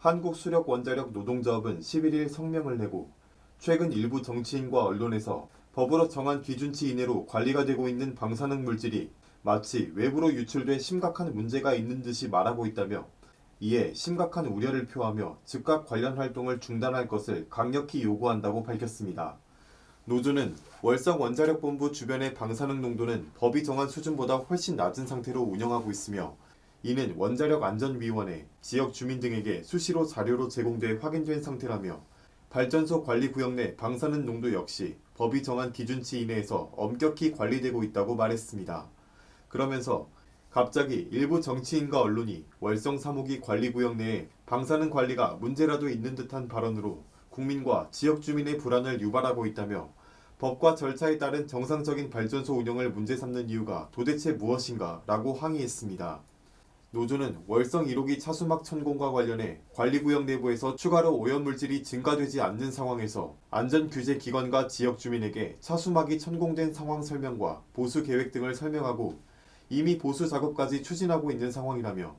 한국수력원자력 노동조합은 11일 성명을 내고 최근 일부 정치인과 언론에서 법으로 정한 기준치 이내로 관리가 되고 있는 방사능 물질이 마치 외부로 유출돼 심각한 문제가 있는 듯이 말하고 있다며 이에 심각한 우려를 표하며 즉각 관련 활동을 중단할 것을 강력히 요구한다고 밝혔습니다. 노조는 월성 원자력본부 주변의 방사능 농도는 법이 정한 수준보다 훨씬 낮은 상태로 운영하고 있으며 이는 원자력 안전위원회, 지역 주민 등에게 수시로 자료로 제공돼 확인된 상태라며 발전소 관리 구역 내 방사능 농도 역시 법이 정한 기준치 이내에서 엄격히 관리되고 있다고 말했습니다. 그러면서 갑자기 일부 정치인과 언론이 월성 3호기 관리 구역 내에 방사능 관리가 문제라도 있는 듯한 발언으로 국민과 지역 주민의 불안을 유발하고 있다며 법과 절차에 따른 정상적인 발전소 운영을 문제 삼는 이유가 도대체 무엇인가 라고 항의했습니다. 노조는 월성 1호기 차수막 천공과 관련해 관리구역 내부에서 추가로 오염물질이 증가되지 않는 상황에서 안전규제기관과 지역 주민에게 차수막이 천공된 상황 설명과 보수 계획 등을 설명하고 이미 보수 작업까지 추진하고 있는 상황이라며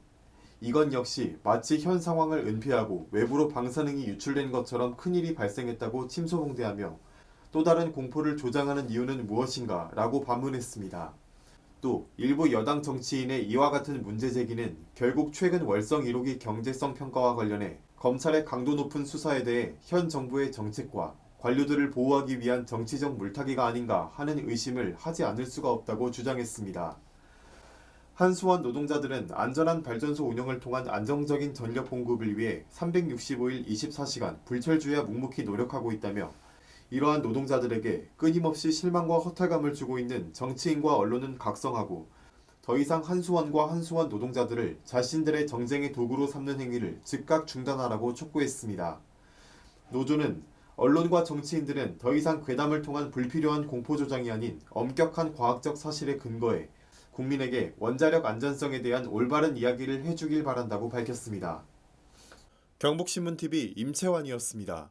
이건 역시 마치 현 상황을 은폐하고 외부로 방사능이 유출된 것처럼 큰일이 발생했다고 침소봉대하며 또 다른 공포를 조장하는 이유는 무엇인가 라고 반문했습니다. 또 일부 여당 정치인의 이와 같은 문제 제기는 결국 최근 월성 1호기 경제성 평가와 관련해 검찰의 강도 높은 수사에 대해 현 정부의 정책과 관료들을 보호하기 위한 정치적 물타기가 아닌가 하는 의심을 하지 않을 수가 없다고 주장했습니다. 한수원 노동자들은 안전한 발전소 운영을 통한 안정적인 전력 공급을 위해 365일 24시간 불철주야 묵묵히 노력하고 있다며 이러한 노동자들에게 끊임없이 실망과 허탈감을 주고 있는 정치인과 언론은 각성하고 더 이상 한수원과 한수원 노동자들을 자신들의 정쟁의 도구로 삼는 행위를 즉각 중단하라고 촉구했습니다. 노조는 언론과 정치인들은 더 이상 괴담을 통한 불필요한 공포 조장이 아닌 엄격한 과학적 사실에 근거해 국민에게 원자력 안전성에 대한 올바른 이야기를 해주길 바란다고 밝혔습니다. 경북신문TV 임채환이었습니다.